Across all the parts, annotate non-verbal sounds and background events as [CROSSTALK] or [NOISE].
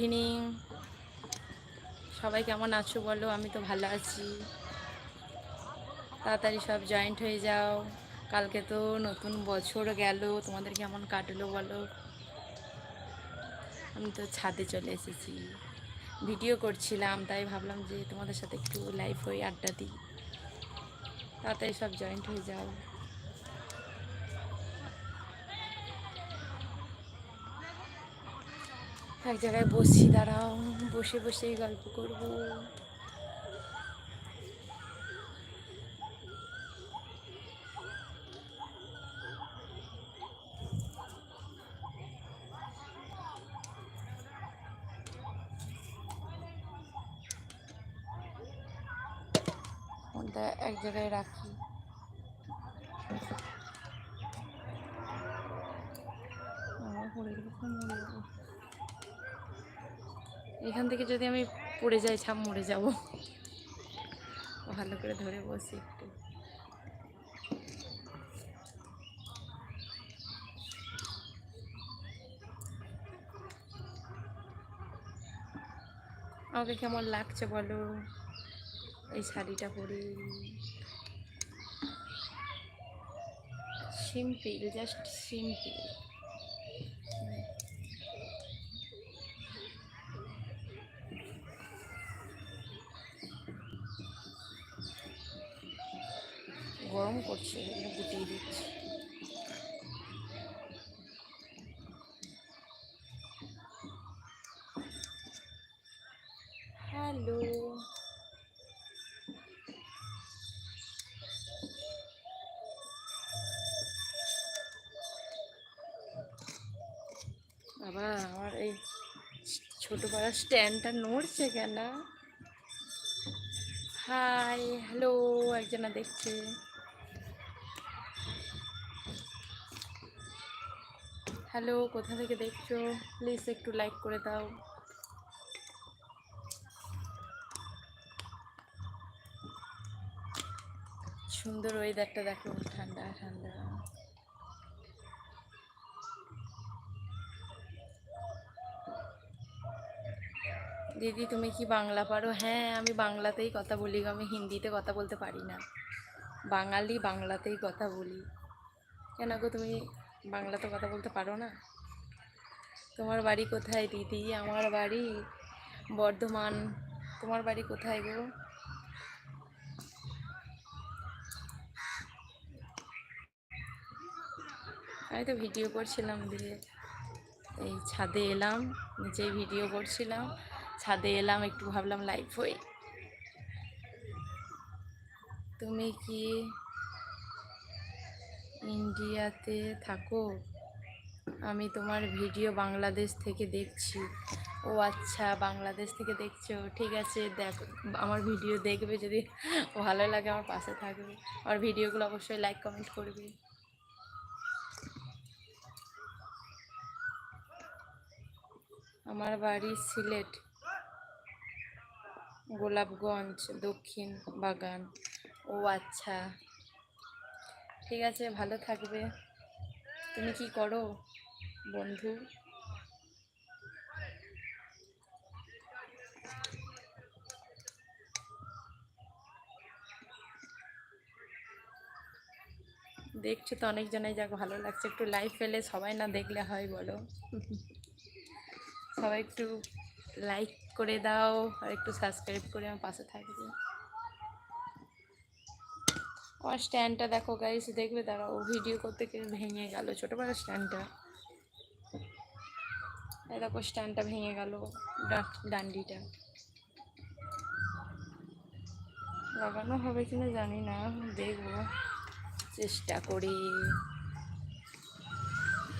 Evening সবাই কেমন আছো বলো? আমি তো ভালো আছি। তাড়াতাড়ি সব জয়েন্ট হয়ে যাও। কালকে তো নতুন বছর গেল, তোমাদের কেমন কাটলো বলো? আমি তো ছাদে চলে এসেছি। ভিডিও করছিলাম, তাই ভাবলাম যে তোমাদের সাথে একটু লাইভ হয়ে আড্ডা দিই। তাড়াতাড়ি সব জয়েন্ট হয়ে যাও। এক জায়গায় বসছি দাঁড়াও বসে বসেই গল্প করব। এক জায়গায় রাখি আমার পড়ে গেলে তো মরে যাব। এখান থেকে যদি আমি পড়ে যাই, ছাপ মরে যাব। ভালো করে ধরে বসি একটু। আমাকে কেমন লাগছে বলো? এই শাড়িটা পরে। সিম্পল জাস্ট সিম্পল গরম করছে, এগুলো গুটিয়ে দিচ্ছি। হ্যালো। বাবা, আমার এই ছোট পাড়ার স্ট্যান্ডটা নড়ছে কেন? হাই, হ্যালো, একজনা দেখছে। হ্যালো, কোথা থেকে দেখছ? প্লিজ একটু লাইক করে দাও। সুন্দর ওয়েদারটা দেখো, ঠান্ডা ঠান্ডা। দিদি, তুমি কি বাংলা পারো? হ্যাঁ আমি বাংলাতেই কথা বলি আমি হিন্দিতে কথা বলতে পারি না। বাঙালি বাংলাতেই কথা বলি। কেন গো তুমি? বাংলাতে কথা বলতে পারো না। তোমার বাড়ি কোথায় দিদি? আমার বাড়ি বর্ধমান। তোমার বাড়ি কোথায় গো? আমি তো ভিডিও করছিলাম দিয়ে এই ছাদে এলাম, নিচে ভিডিও করছিলাম, ছাদে এলাম, একটু ভাবলাম লাইভ হই। তুমি কি ইন্ডিয়াতে থাকো। আমি তোমার ভিডিও বাংলাদেশ থেকে দেখছি। ও আচ্ছা বাংলাদেশ থেকে দেখছ। ঠিক আছে, দেখো, আমার ভিডিও দেখবে যদি ভালো লাগে আমার পাশে থাকবে। আমার ভিডিওগুলো অবশ্যই লাইক কমেন্ট করবে। আমার বাড়ি সিলেট, গোলাপগঞ্জ, দক্ষিণ বাগান। ও আচ্ছা। ঠিক আছে, ভালো থাকবে। তুমি কি করো, বন্ধু? দেখছ তো অনেকজনাই যাক ভালো লাগছে। একটু লাইভ ফেলে সবাই না দেখলে হয়, বলো। সবাই একটু লাইক করে দাও, আর একটু সাবস্ক্রাইব করে আমার পাশে থাকবে। আমার স্ট্যান্ডটা দেখো গাইস দেখবে তারা ও ভিডিও করতে ভেঙে গেল ছোটো বড় স্ট্যান্ডটা। এই দেখো, স্ট্যান্ডটা ভেঙে গেল ডান্ডিটা। লাগানো হবে কিনা জানি না, দেখব, চেষ্টা করি।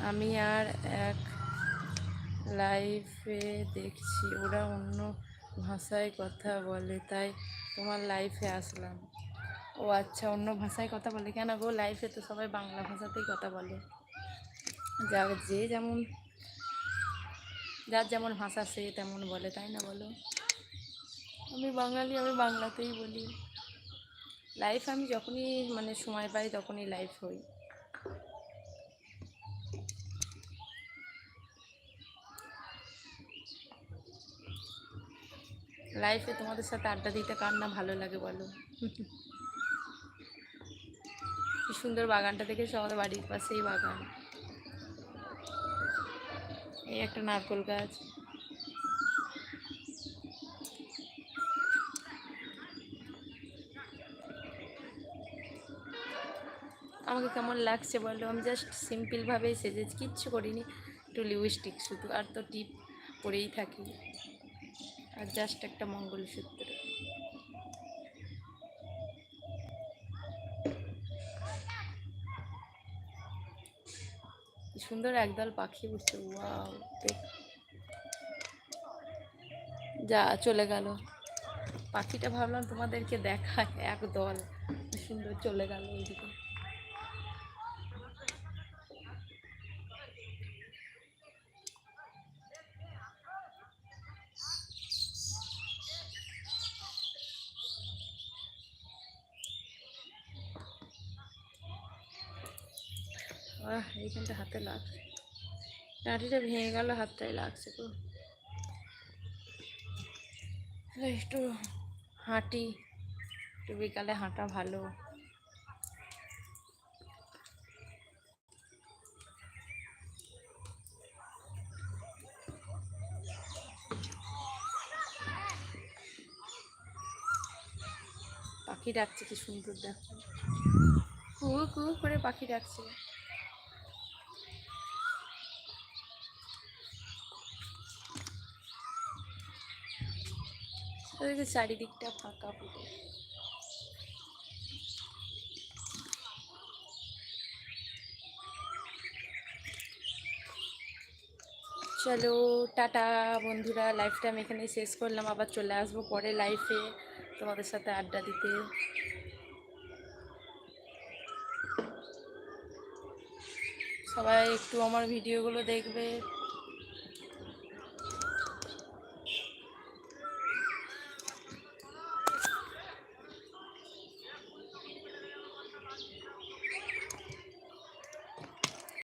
আমি আর এক লাইফে দেখছি, ওরা অন্য ভাষায় কথা বলে, তাই তোমার লাইফে আসলাম। ও আচ্ছা অন্য ভাষায় কথা বলে। কেন গো? লাইফে তো সবাই বাংলা ভাষাতেই কথা বলে। যা যে যেমন, যার যেমন ভাষা সে তেমন বলে, তাই না বলো? আমি বাঙালি, আমি বাংলাতেই বলি। লাইফ আমি যখনই মানে সময় পাই তখনই লাইফ হই। লাইফে তোমাদের সাথে আড্ডা দিতে কার না ভালো লাগে বলো? [LAUGHS] কি সুন্দর বাগানটা দেখেছ আমাদের বাড়ির পাশেই বাগান। এই একটা নারকোল গাছ। আমাকে কেমন লাগছে বলো? আমি জাস্ট সিম্পলভাবেই সেজেছি, কিচ্ছু করিনি। একটু লিপস্টিক শুধু, আর তো টিপ পরেই থাকি। আর জাস্ট একটা মঙ্গলসূত্র। সুন্দর একদল পাখি উঠছে দেখ। যা, চলে গেল। পাখিটা ভাবলাম তোমাদেরকে দেখায়, একদল। সুন্দর চলে গেল ওইদিকে। এইখানটা হাতে লাগছে। লাঠিটা ভেঙে গেল, হাতটাই লাগছে তো একটু হাঁটি। একটু বিকালে হাঁটা ভালো। পাখি ডাকছে, কি সুন্দর দেখো। কু কু করে পাখি ডাকছে। ওদিকে চারিদিকটা ফাঁকা পুরো চলো, টাটা বন্ধুরা লাইফটা আমি এখানে শেষ করলাম, আবার চলে আসব পরে লাইফে তোমাদের সাথে আড্ডা দিতে। সবাই একটু আমার ভিডিওগুলো দেখবে।